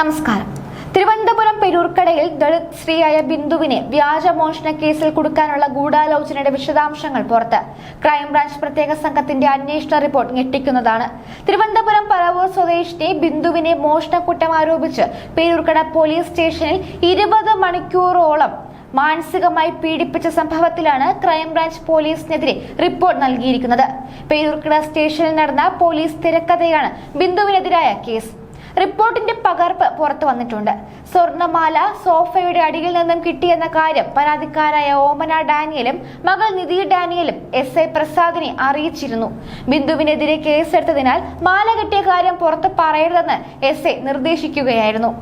നമസ്കാരം. തിരുവനന്തപുരം പെരൂർക്കടയിൽ ദളിത് സ്ത്രീയായ ബിന്ദുവിനെ വ്യാജ മോഷണ കേസിൽ കൊടുക്കാനുള്ള ഗൂഢാലോചനയുടെ വിശദാംശങ്ങൾ പുറത്ത്. ക്രൈംബ്രാഞ്ച് പ്രത്യേക സംഘത്തിന്റെ അന്വേഷണ റിപ്പോർട്ട് ഞെട്ടിക്കുന്നതാണ്. തിരുവനന്തപുരം പറവൂർ സ്വദേശിനി ബിന്ദുവിനെ മോഷണക്കുറ്റം ആരോപിച്ച് പേരൂർക്കട പോലീസ് സ്റ്റേഷനിൽ ഇരുപത് മണിക്കൂറോളം മാനസികമായി പീഡിപ്പിച്ച സംഭവത്തിലാണ് ക്രൈംബ്രാഞ്ച് പോലീസിനെതിരെ റിപ്പോർട്ട് നൽകിയിരിക്കുന്നത്. പേരൂർക്കട സ്റ്റേഷനിൽ നടന്ന പോലീസ് തിരക്കഥയാണ് ബിന്ദുവിനെതിരായ കേസ്. റിപ്പോർട്ടിന്റെ പകർപ്പ് പുറത്തു വന്നിട്ടുണ്ട്. സ്വർണമാല സോഫയുടെ അടിയിൽ നിന്നും കിട്ടിയെന്ന കാര്യം പരാതിക്കാരായ ഓമന ഡാനിയലും മകൾ നിധി ഡാനിയലും എസ് ഐ പ്രസാദിനെ അറിയിച്ചിരുന്നു. ബിന്ദുവിനെതിരെ കേസെടുത്തതിനാൽ മാല കിട്ടിയ കാര്യം പുറത്ത് പറയരുതെന്ന് എസ് ഐ നിർദ്ദേശിക്കുകയായിരുന്നു.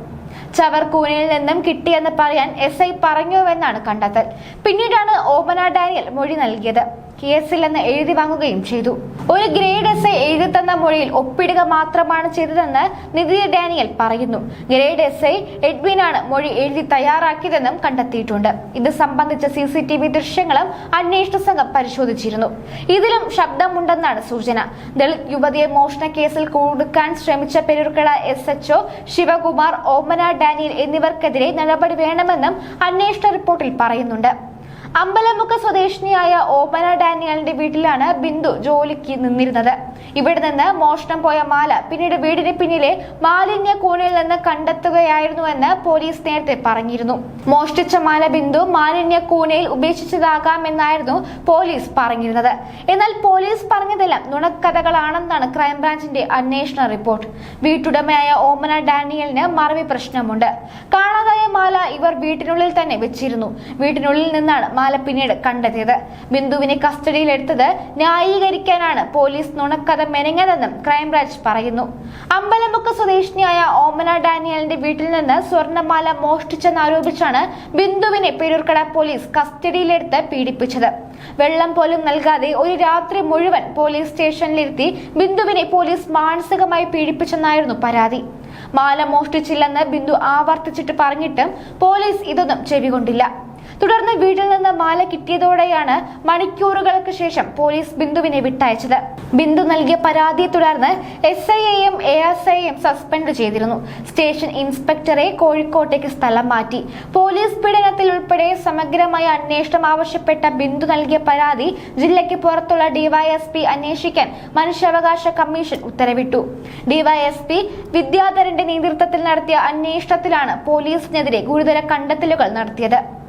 ചവർക്കൂനിൽ നിന്നും കിട്ടിയെന്ന് പറയാൻ എസ് ഐ പറഞ്ഞുവെന്നാണ് കണ്ടെത്തൽ. പിന്നീടാണ് ഓമന ഡാനിയൽ മൊഴി നൽകിയത്. കേസില്ലെന്ന് എഴുതി വാങ്ങുകയും ചെയ്തു. ഒരു ഗ്രേഡ് എസ് ഐ എഴുതി തന്ന മൊഴിയിൽ ഒപ്പിടുക മാത്രമാണ് ചെയ്തതെന്ന് നിധി ഡാനിയൽ പറയുന്നു. ഗ്രേഡ് എസ് ഐ എഡ്വിനാണ് മൊഴി എഴുതി തയ്യാറാക്കിയതെന്നും കണ്ടെത്തിയിട്ടുണ്ട്. ഇത് സംബന്ധിച്ച സി സി ടി വി ദൃശ്യങ്ങളും അന്വേഷണ സംഘം പരിശോധിച്ചിരുന്നു. ഇതിലും ശബ്ദമുണ്ടെന്നാണ് സൂചന. ദളിത് യുവതിയെ മോഷണ കേസിൽ കൊടുക്കാൻ ശ്രമിച്ച Peroorkada S HO Sivakumar Omana Daniel എന്നിവർക്കെതിരെ നടപടി വേണമെന്നും അന്വേഷണ റിപ്പോർട്ടിൽ പറയുന്നുണ്ട്. അമ്പലമുക്ക് സ്വദേശിനിയായ ഓമന ഡാനിയലിന്റെ വീട്ടിലാണ് ബിന്ദു ജോലിക്ക് നിന്നിരുന്നത്. ഇവിടെ നിന്ന് മോഷണം പോയ മാല പിന്നീട് വീടിന് പിന്നിലെ മാലിന്യ കൂണിൽ നിന്ന് കണ്ടെത്തുകയായിരുന്നുവെന്ന് പോലീസ് നേരത്തെ പറഞ്ഞിരുന്നു. മോഷ്ടിച്ച മാല ബിന്ദു മാലിന്യ കൂനയിൽ ഉപേക്ഷിച്ചതാകാമെന്നായിരുന്നു പോലീസ് പറഞ്ഞിരുന്നത്. എന്നാൽ പോലീസ് പറഞ്ഞതെല്ലാം നുണക്കഥകളാണെന്നാണ് ക്രൈംബ്രാഞ്ചിന്റെ അന്വേഷണ റിപ്പോർട്ട്. വീട്ടുടമയായ ഓമന ഡാനിയലിന് മറവി പ്രശ്നമുണ്ട്. കാണാതായ മാല ഇവർ വീട്ടിനുള്ളിൽ തന്നെ വെച്ചിരുന്നു. വീട്ടിനുള്ളിൽ നിന്നാണ് മാല പിന്നീട് കണ്ടെത്തിയത്. ബിന്ദുവിനെ കസ്റ്റഡിയിലെടുത്തത് ന്യായീകരിക്കാനാണ് പോലീസ് നുണക്കഥ മെനങ്ങതെന്നും ക്രൈംബ്രാഞ്ച് പറയുന്നു. അമ്പലമുക്ക് സ്വദേശിനിയായ ഓമന ഡാനിയലിന്റെ വീട്ടിൽ നിന്ന് സ്വർണമാല മോഷ്ടിച്ചെന്നാരോപിച്ചാണ് ബിന്ദുവിനെ പേരൂർക്കട പോലീസ് കസ്റ്റഡിയിലെടുത്ത് പീഡിപ്പിച്ചത്. വെള്ളം പോലും നൽകാതെ ഒരു രാത്രി മുഴുവൻ പോലീസ് സ്റ്റേഷനിലിരുത്തി ബിന്ദുവിനെ പോലീസ് മാനസികമായി പീഡിപ്പിച്ചെന്നായിരുന്നു പരാതി. മാല മോഷ്ടിച്ചില്ലെന്ന് ബിന്ദു ആവർത്തിച്ചിട്ട് പറഞ്ഞിട്ടും പോലീസ് ഇതൊന്നും ചെവികൊണ്ടില്ല തുടർന്ന് വീട്ടിൽ നിന്ന് മാല കിട്ടിയതോടെയാണ് മണിക്കൂറുകൾക്ക് ശേഷം പോലീസ് ബിന്ദുവിനെ വിട്ടയച്ചത്. ബിന്ദു നൽകിയ പരാതിയെ തുടർന്ന് എസ് ഐയെയും എ എസ് ഐയെയും സസ്പെൻഡ് ചെയ്തിരുന്നു. സ്റ്റേഷൻ ഇൻസ്പെക്ടറെ കോഴിക്കോട്ടേക്ക് സ്ഥലം മാറ്റി. പോലീസ് പീഡനത്തിൽ ഉൾപ്പെടെ സമഗ്രമായ അന്വേഷണം ആവശ്യപ്പെട്ട ബിന്ദു നൽകിയ പരാതി ജില്ലയ്ക്ക് പുറത്തുള്ള ഡിവൈഎസ്പി അന്വേഷിക്കാൻ മനുഷ്യാവകാശ കമ്മീഷൻ ഉത്തരവിട്ടു. ഡിവൈഎസ്പി വിദ്യാധരന്റെ നേതൃത്വത്തിൽ നടത്തിയ അന്വേഷണത്തിലാണ് പോലീസിനെതിരെ ഗുരുതര കണ്ടെത്തലുകൾ നടത്തിയത്.